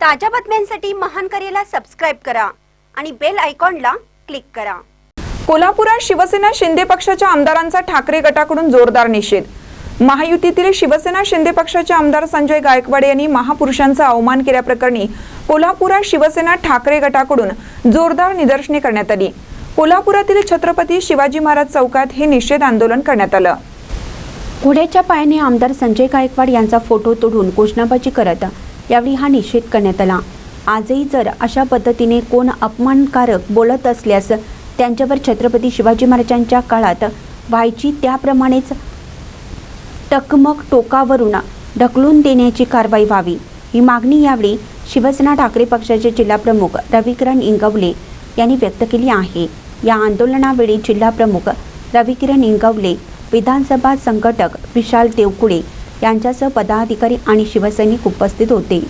ताज्या बातम्यांसाठी महान करेला सबस्क्राईब करा आणि बेल आयकॉनला क्लिक करा. कोल्हापुरात शिवसेना शिंदे पक्षाच्या आमदारांचा ठाकरे गटाकडून जोरदार निषेध. महायुतीतील शिवसेना शिंदे पक्षाचे आमदार संजय गायकवाड यांनी महापुरुषांचा अवमान केल्याप्रकरणी कोल्हापुरात शिवसेना ठाकरे गटाकडून जोरदार निदर्शने करण्यात आली. कोल्हापुरातील छत्रपती शिवाजी महाराज चौकात हे निषेध आंदोलन करण्यात आलं. घोड्याच्या पायाने आमदार संजय गायकवाड यांचा फोटो तोडून घोषणाबाजी करत यावेळी हा निषेध करण्यात आला. आजही जर अशा पद्धतीने कोण अपमानकारक बोलत असल्यास त्यांच्यावर छत्रपती शिवाजी महाराजांच्या काळात व्हायची त्याप्रमाणेच टकमक टोकावरून ढकलून देण्याची कारवाई व्हावी. ही मागणी यावेळी शिवसेना ठाकरे पक्षाचे जिल्हाप्रमुख रविकिरण इंगवले यांनी व्यक्त केली आहे. या आंदोलनावेळी जिल्हाप्रमुख रविकिरण इंगवले विधानसभा संघटक विशाल देवकुळे यांच्यासह पदाधिकारी आणि शिवसैनिक उपस्थित होते.